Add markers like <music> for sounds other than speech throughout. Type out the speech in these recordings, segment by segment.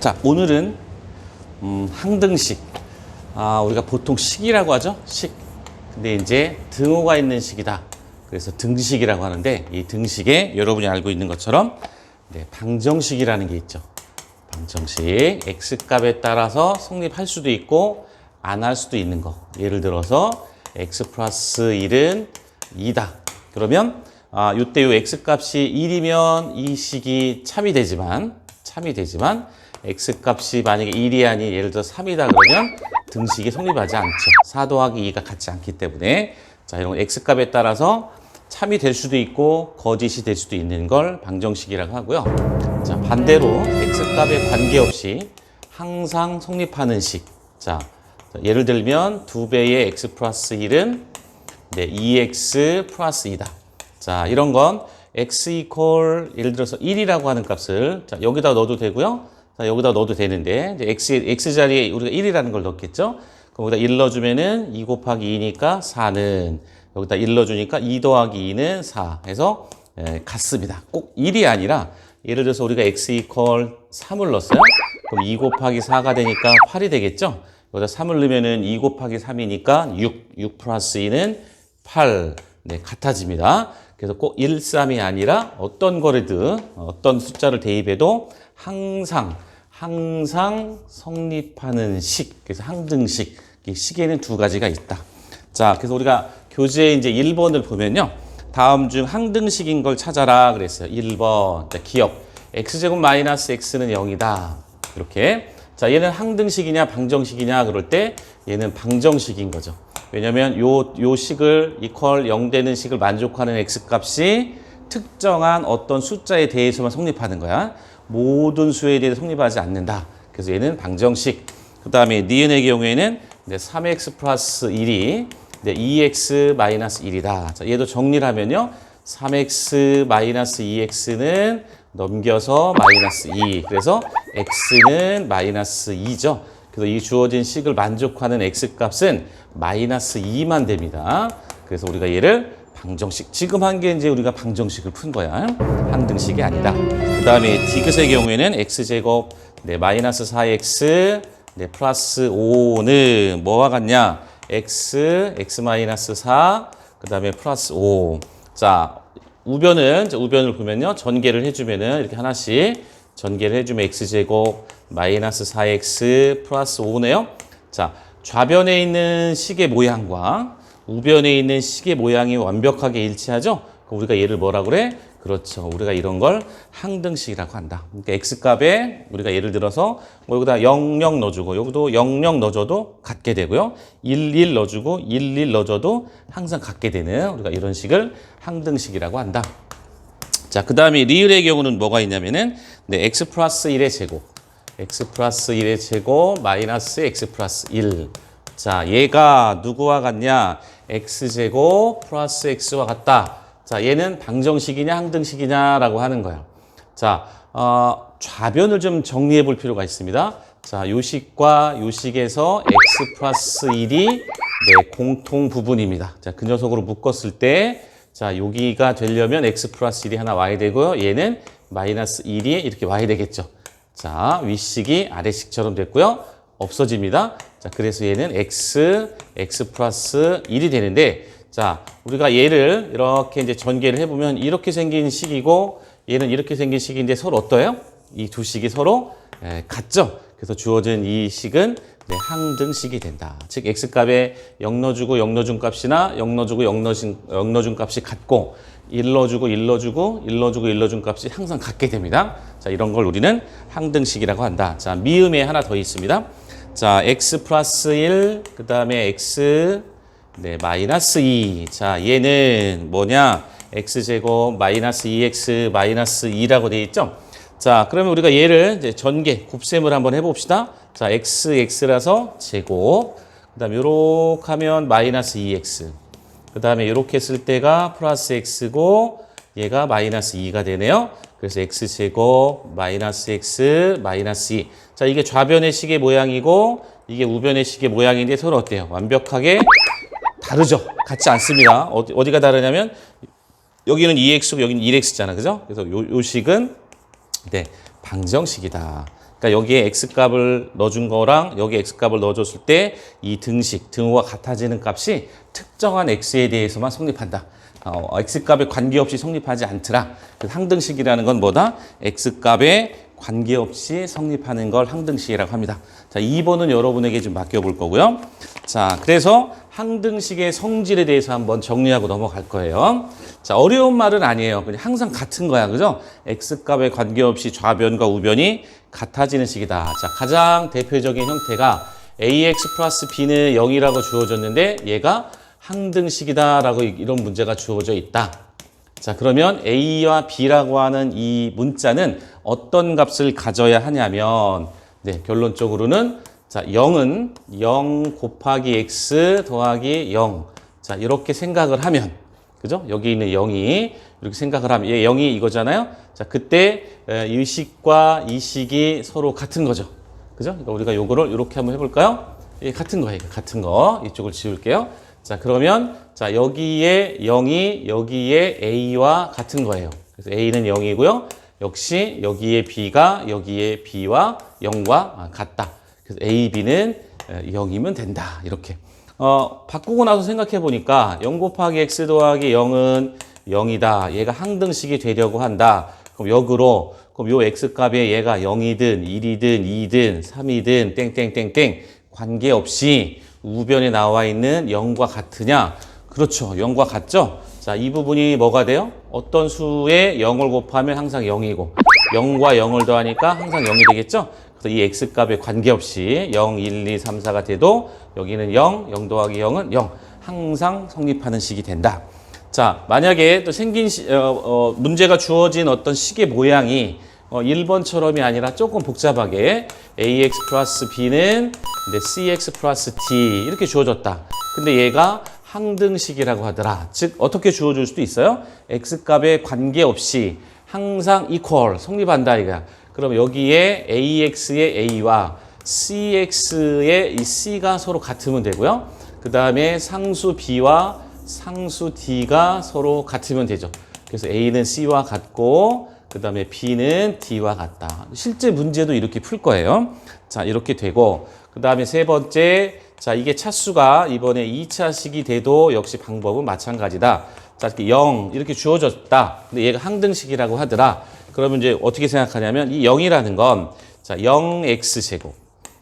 자, 오늘은 음, 항등식. 아, 우리가 보통 식이라고 하죠. 식. 근데 이제 등호가 있는 식이다. 그래서 등식이라고 하는데 이 등식에 여러분이 알고 있는 것처럼 네, 방정식이라는 게 있죠. 방정식. x 값에 따라서 성립할 수도 있고 안 할 수도 있는 거. 예를 들어서 x 플러스 1은 2다. 그러면 아, 요때 요 x 값이 1이면 이 식이 참이 되지만 참이 되지만 x 값이 만약에 1이 아닌 예를 들어 3이다 그러면 등식이 성립하지 않죠. 4 더하기 2가 같지 않기 때문에 자, 이런 x 값에 따라서 참이 될 수도 있고 거짓이 될 수도 있는 걸 방정식이라고 하고요. 자, 반대로 x 값에 관계없이 항상 성립하는 식. 자, 예를 들면 두 배의 x 플러스 1은 네, 2x 플러스 2다. 자, 이런 건 x 이퀄 예를 들어서 1이라고 하는 값을 자, 여기다 넣어도 되고요. 자, 여기다 넣어도 되는데 x x 자리에 우리가 1이라는 걸 넣겠죠. 그럼 여기다 1 넣어주면은 2 곱하기 2니까 4는 여기다 1 넣어주니까 2 더하기 2는 4 해서 예, 같습니다. 꼭 1이 아니라 예를 들어서 우리가 x 이퀄 3을 넣었어요. 그럼 2 곱하기 4가 되니까 8이 되겠죠. 여기다 3을 넣으면은 2 곱하기 3이니까 6, 6 플러스 2는 8. 네, 같아집니다. 그래서 꼭 1, 3이 아니라 어떤 거래든 어떤 숫자를 대입해도 항상 항상 성립하는 식. 그래서 항등식. 이 식에는 두 가지가 있다. 자, 그래서 우리가 교재 이제 1번을 보면요. 다음 중 항등식인 걸 찾아라 그랬어요. 1번. 자, 기억. x제곱 마이너스 x는 0이다. 이렇게. 자, 얘는 항등식이냐 방정식이냐 그럴 때 얘는 방정식인 거죠. 왜냐면 요, 요 식을 이퀄 0 되는 식을 만족하는 x 값이 특정한 어떤 숫자에 대해서만 성립하는 거야. 모든 수에 대해 성립하지 않는다. 그래서 얘는 방정식. 그 다음에 니은의 경우에는 네, 3x 플러스 1이 네, 2x 마이너스 1이다. 자, 얘도 정리를 하면요. 3x 마이너스 2x는 넘겨서 마이너스 2. 그래서 x는 마이너스 2죠. 그래서 이 주어진 식을 만족하는 x 값은 마이너스 2만 됩니다. 그래서 우리가 얘를 방정식. 지금 한 게 이제 우리가 방정식을 푼 거야. 항등식이 아니다. 그 다음에 디귿의 경우에는 x제곱 네, 마이너스 4x 네, 플러스 5는 뭐와 같냐? x, x 마이너스 4, 그 다음에 플러스 5. 자, 우변은, 자, 우변을 보면요. 전개를 해주면은 이렇게 하나씩 전개를 해주면 x제곱 마이너스 4x 플러스 5네요. 자, 좌변에 있는 식의 모양과 우변에 있는 식의 모양이 완벽하게 일치하죠? 우리가 얘를 뭐라 그래? 그렇죠. 우리가 이런 걸 항등식이라고 한다. 그러니까 x값에 우리가 예를 들어서 뭐 여기다 0, 0 넣어주고 여기도 0, 0 넣어줘도 같게 되고요. 1, 1 넣어주고 1, 1 넣어줘도 항상 같게 되는 우리가 이런 식을 항등식이라고 한다. 자, 그 다음에 리을의 경우는 뭐가 있냐면은 네, x 플러스 1의 제곱 x 플러스 1의 제곱 마이너스 x 플러스 1. 자, 얘가 누구와 같냐? X제곱 플러스 x와 같다. 자, 얘는 방정식이냐 항등식이냐라고 하는 거예요. 자, 어, 좌변을 좀 정리해 볼 필요가 있습니다. 자, 요식과 요식에서 x 플러스 1이 네, 공통 부분입니다. 자, 그 녀석으로 묶었을 때 자, 여기가 되려면 x 플러스 1이 하나 와야 되고요. 얘는 마이너스 1이 이렇게 와야 되겠죠. 자, 윗식이 아래식처럼 됐고요. 없어집니다. 자, 그래서 얘는 x, x 플러스 1이 되는데, 자, 우리가 얘를 이렇게 이제 전개를 해보면 이렇게 생긴 식이고, 얘는 이렇게 생긴 식인데 서로 어떠해요? 이 두 식이 서로 에, 같죠? 그래서 주어진 이 식은 네, 항등식이 된다. 즉, x값에 0 넣어주고 0 넣어준 값이나 0 넣어주고 0 넣어준, 0 넣어준 값이 같고, 1 넣어주고 1 넣어주고 1 넣어주고 1 넣어준 값이 항상 같게 됩니다. 자, 이런 걸 우리는 항등식이라고 한다. 자, 미음에 하나 더 있습니다. 자, x 플러스 1, 그 다음에 x, 네, 마이너스 2. 자, 얘는 뭐냐? x제곱 마이너스 2x 마이너스 2라고 되어 있죠? 자, 그러면 우리가 얘를 이제 전개, 곱셈을 한번 해봅시다. 자, x, x라서 제곱. 그 다음에 요렇게 하면 마이너스 2x. 그 다음에 이렇게 했을 때가 플러스 x고 얘가 마이너스 2가 되네요. 그래서 x제곱 마이너스 x 마이너스 2. 자 이게 좌변의 식의 모양이고 이게 우변의 식의 모양인데 서로 어때요? 완벽하게 다르죠? 같지 않습니다. 어디, 어디가 다르냐면 여기는 2x고 여기는 1x잖아. 그죠? 그래서 요, 요 식은 네, 방정식이다. 그러니까 여기에 x값을 넣어준 거랑 여기 x값을 넣어줬을 때 이 등식, 등호가 같아지는 값이 특정한 x에 대해서만 성립한다. 어, x값에 관계없이 성립하지 않더라. 그 항등식이라는 건 뭐다? x값에 관계없이 성립하는 걸 항등식이라고 합니다. 자, 2번은 여러분에게 좀 맡겨볼 거고요. 자, 그래서 항등식의 성질에 대해서 한번 정리하고 넘어갈 거예요. 자, 어려운 말은 아니에요. 그냥 항상 같은 거야. 그죠? x값에 관계없이 좌변과 우변이 같아지는 식이다. 자, 가장 대표적인 형태가 ax 플러스 b는 0이라고 주어졌는데 얘가 항등식이다라고 이런 문제가 주어져 있다. 자, 그러면 a와 b라고 하는 이 문자는 어떤 값을 가져야 하냐면 네, 결론적으로는 자, 0은 0 곱하기 x 더하기 0. 자, 이렇게 생각을 하면 그죠? 여기 있는 0이 이렇게 생각을 하면 얘 0이 이거잖아요. 자, 그때 에, 이 식과 이 식이 서로 같은 거죠. 그죠? 그러니까 우리가 요거를 이렇게 한번 해볼까요? 예, 같은 거예요. 같은 거. 이쪽을 지울게요. 자, 그러면, 자, 여기에 0이 여기에 A와 같은 거예요. 그래서 A는 0이고요. 역시 여기에 B가 여기에 B와 0과 같다. 그래서 A, B는 0이면 된다. 이렇게. 어, 바꾸고 나서 생각해 보니까 0 곱하기 X 더하기 0은 0이다. 얘가 항등식이 되려고 한다. 그럼 역으로 그럼 요 x값에 얘가 0이든 1이든 2든 3이든 땡땡땡땡 관계없이 우변에 나와 있는 0과 같으냐? 그렇죠. 0과 같죠? 자, 이 부분이 뭐가 돼요? 어떤 수에 0을 곱하면 항상 0이고 0과 0을 더하니까 항상 0이 되겠죠? 그래서 이 x값에 관계없이 0, 1, 2, 3, 4가 돼도 여기는 0, 0 더하기 0은 0. 항상 성립하는 식이 된다. 자, 만약에 또 생긴 시, 어, 어, 문제가 주어진 어떤 식의 모양이 어, 1번처럼이 아니라 조금 복잡하게 ax 플러스 b는 근데 cx 플러스 d 이렇게 주어졌다. 근데 얘가 항등식이라고 하더라. 즉 어떻게 주어질 수도 있어요? x값에 관계없이 항상 equal 성립한다 이거야. 그럼 여기에 ax의 a와 cx의 이 c가 서로 같으면 되고요. 그 다음에 상수 b와 상수 d가 서로 같으면 되죠. 그래서 a는 c와 같고 그 다음에 b는 d와 같다. 실제 문제도 이렇게 풀 거예요. 자 이렇게 되고 그 다음에 세 번째 자 이게 차수가 이번에 2차식이 돼도 역시 방법은 마찬가지다. 자 이렇게 0 이렇게 주어졌다. 근데 얘가 항등식이라고 하더라. 그러면 이제 어떻게 생각하냐면 이 0이라는 건 자 0x 제곱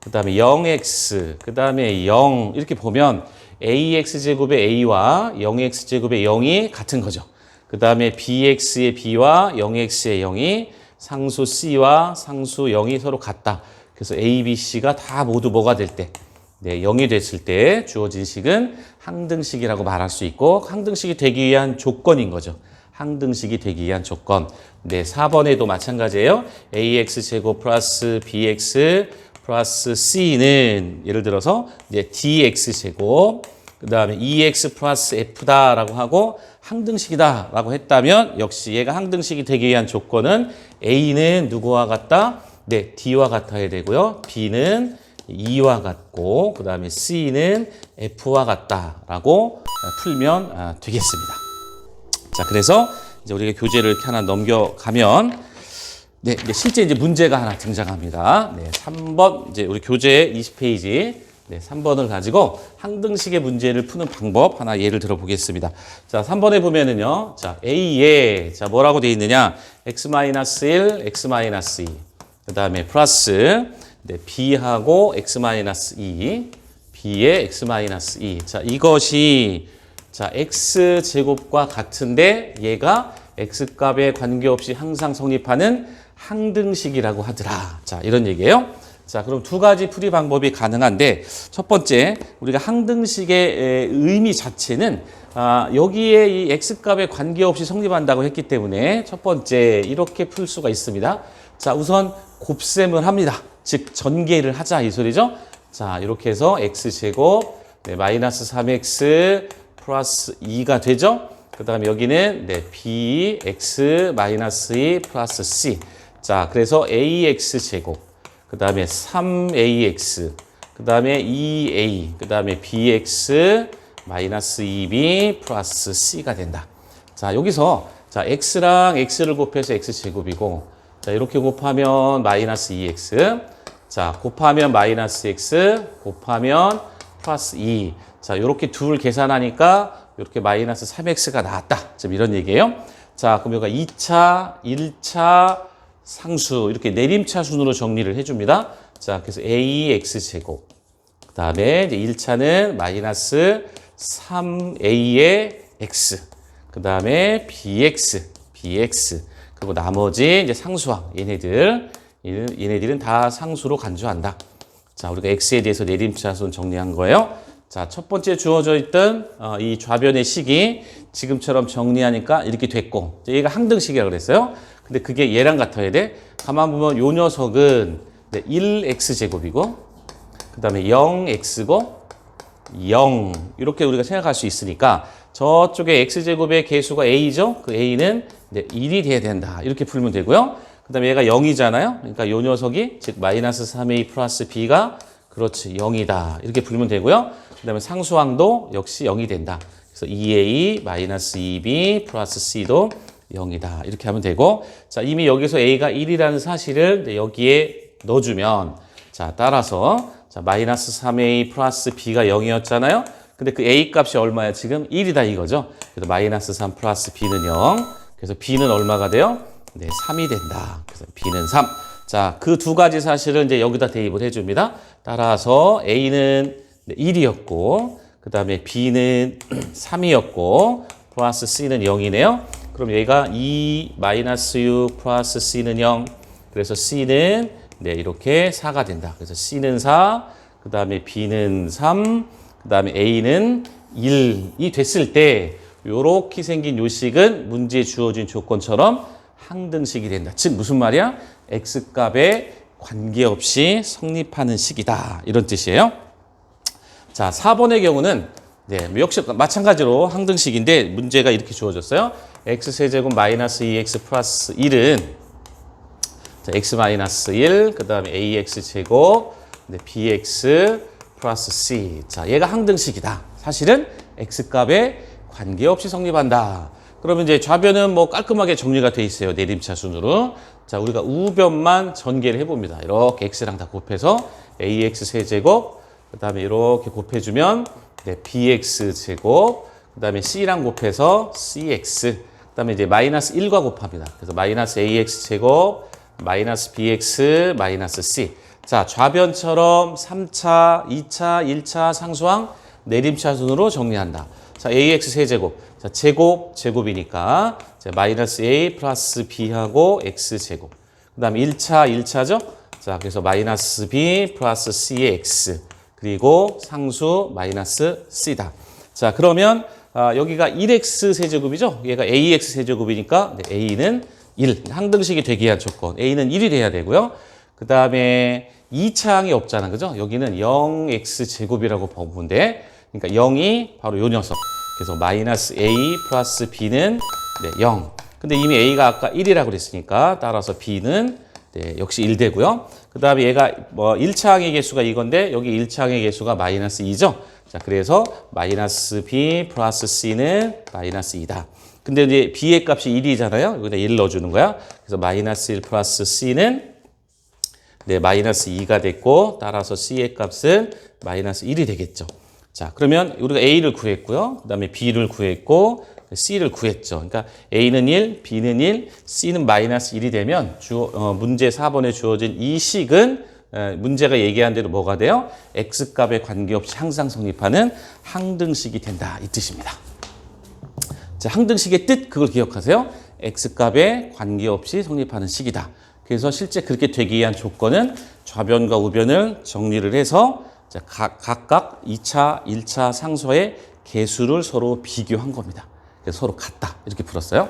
그 다음에 0x 그 다음에 0 이렇게 보면 ax제곱의 a와 0x제곱의 0이 같은 거죠. 그 다음에 bx의 b와 0x의 0이 상수 c와 상수 0이 서로 같다. 그래서 a, b, c가 다 모두 뭐가 될 때? 네, 0이 됐을 때 주어진 식은 항등식이라고 말할 수 있고 항등식이 되기 위한 조건인 거죠. 항등식이 되기 위한 조건. 네, 4번에도 마찬가지예요. ax 제곱 플러스 bx 플러스 c는 예를 들어서 이제 dx 제곱 그 다음에 2x 플러스 f다라고 하고 항등식이다라고 했다면 역시 얘가 항등식이 되기 위한 조건은 a는 누구와 같다? 네, d와 같아야 되고요. b는 2와 같고 그 다음에 c는 f와 같다라고 풀면 아, 되겠습니다. 자, 그래서 이제 우리가 교재를 이렇게 하나 넘겨가면 네, 이제 실제 이제 문제가 하나 등장합니다. 네, 3번 이제 우리 교재 20페이지 네, 3번을 가지고 항등식의 문제를 푸는 방법 하나 예를 들어 보겠습니다. 자, 3번에 보면은요. 자, A에 자, 뭐라고 돼 있느냐? x-1, x-2. 그 다음에 플러스 네, B하고 x-2, B의 x-2. 자, 이것이 자, x 제곱과 같은데 얘가 x 값에 관계없이 항상 성립하는 항등식이라고 하더라. 자, 이런 얘기예요. 자, 그럼 두 가지 풀이 방법이 가능한데 첫 번째 우리가 항등식의 의미 자체는 아, 여기에 이 x 값에 관계없이 성립한다고 했기 때문에 첫 번째 이렇게 풀 수가 있습니다. 자, 우선 곱셈을 합니다. 즉 전개를 하자 이 소리죠. 자, 이렇게 해서 x 제곱 네, 마이너스 3x 플러스 2가 되죠. 그 다음에 여기는 네, bx 마이너스 2 플러스 c. 자, 그래서 ax 제곱, 그 다음에 3ax, 그 다음에 2a, 그 다음에 bx 마이너스 2b 플러스 c가 된다. 자, 여기서 자 x랑 x를 곱해서 x 제곱이고, 자, 이렇게 곱하면 마이너스 2x. 자, 곱하면 마이너스 x, 곱하면 플러스 2. 자, 이렇게 둘 계산하니까 이렇게 마이너스 3x가 나왔다. 지금 이런 얘기예요. 자, 그럼 여기가 2차, 1차 상수 이렇게 내림차 순으로 정리를 해 줍니다. 자, 그래서 ax 제곱. 그 다음에 이제 1차는 마이너스 3a의 x. 그 다음에 bx, bx. 그리고 나머지 이제 상수항, 얘네들. 얘네들은 다 상수로 간주한다. 자, 우리가 x에 대해서 내림차순 정리한 거예요. 자, 첫 번째 주어져 있던 어, 이 좌변의 식이 지금처럼 정리하니까 이렇게 됐고, 얘가 항등식이라고 그랬어요. 근데 그게 얘랑 같아야 돼. 가만 보면 요 녀석은 네, 1x 제곱이고, 그 다음에 0x고, 0 이렇게 우리가 생각할 수 있으니까 저쪽에 x제곱의 개수가 a죠. 그 a는 네, 1이 돼야 된다. 이렇게 풀면 되고요. 그 다음에 얘가 0이잖아요. 그러니까 요 녀석이 즉 마이너스 3a 플러스 b가 그렇지 0이다. 이렇게 풀면 되고요. 그 다음에 상수항도 역시 0이 된다. 그래서 2a 마이너스 2b 플러스 c도 0이다. 이렇게 하면 되고 자 이미 여기서 a가 1이라는 사실을 여기에 넣어주면 자 따라서 자 마이너스 3a 플러스 b가 0이었잖아요. 근데 그 a 값이 얼마야 지금 1이다 이거죠. 그래서 마이너스 3 플러스 b는 0. 그래서 b는 얼마가 돼요? 네, 3이 된다. 그래서 b는 3. 자, 그 두 가지 사실을 이제 여기다 대입을 해줍니다. 따라서 a는 1이었고, 그 다음에 b는 <clears throat> 3이었고, 플러스 c는 0이네요. 그럼 얘가 2 마이너스 6 플러스 c는 0. 그래서 c는 네, 이렇게 4가 된다. 그래서 c는 4, 그 다음에 b는 3, 그 다음에 a는 1이 됐을 때 요렇게 생긴 요식은 문제에 주어진 조건처럼 항등식이 된다. 즉 무슨 말이야? x값에 관계없이 성립하는 식이다. 이런 뜻이에요. 자, 4번의 경우는 네, 역시 마찬가지로 항등식인데 문제가 이렇게 주어졌어요. x세제곱 마이너스 2x 플러스 1은 자, x 마이너스 1, 그 다음에 ax 제곱, 네, bx 플러스 c. 자, 얘가 항등식이다. 사실은 x 값에 관계없이 성립한다. 그러면 이제 좌변은 뭐 깔끔하게 정리가 돼 있어요. 내림차 순으로. 자, 우리가 우변만 전개를 해봅니다. 이렇게 x랑 다 곱해서 ax 세제곱, 그 다음에 이렇게 곱해주면 네, bx 제곱, 그 다음에 c랑 곱해서 cx, 그 다음에 이제 마이너스 1과 곱합니다. 그래서 마이너스 ax 제곱, 마이너스 bx, 마이너스 c. 자, 좌변처럼 3차, 2차, 1차 상수항 내림차 순으로 정리한다. 자, ax 세제곱. 자, 제곱, 제곱이니까 자, 마이너스 a 플러스 b하고 x 제곱. 그 다음에 1차, 1차죠? 자, 그래서 마이너스 b 플러스 c의 x. 그리고 상수 마이너스 c다. 자, 그러면 아, 여기가 1x 세제곱이죠? 얘가 ax 세제곱이니까 네, a는 1. 항등식이 되기 위한 조건. a는 1이 돼야 되고요. 그 다음에 2차항이 없잖아. 그죠? 여기는 0x 제곱이라고 보면 돼. 그러니까 0이 바로 요 녀석. 그래서 마이너스 a 플러스 b는 네, 0. 근데 이미 a가 아까 1이라고 그랬으니까 따라서 b는 네, 역시 1 되고요. 그 다음에 얘가 뭐 1차 항의 개수가 이건데 여기 1차 항의 개수가 마이너스 2죠. 자, 그래서 마이너스 b 플러스 c는 마이너스 2다. 근데 이제 b의 값이 1이잖아요. 여기다 1 넣어주는 거야. 그래서 마이너스 1 플러스 c는 네, 마이너스 2가 됐고 따라서 c의 값은 마이너스 1이 되겠죠. 자, 그러면 우리가 a를 구했고요. 그 다음에 b를 구했고 c를 구했죠. 그러니까 a는 1, b는 1, c는 마이너스 1이 되면 주, 어, 문제 4번에 주어진 이 식은 에, 문제가 얘기한 대로 뭐가 돼요? x값에 관계없이 항상 성립하는 항등식이 된다. 이 뜻입니다. 자, 항등식의 뜻 그걸 기억하세요. x값에 관계없이 성립하는 식이다. 그래서 실제 그렇게 되기 위한 조건은 좌변과 우변을 정리를 해서 자, 각, 각각 2차, 1차 상수의 개수를 서로 비교한 겁니다. 서로 같다. 이렇게 풀었어요.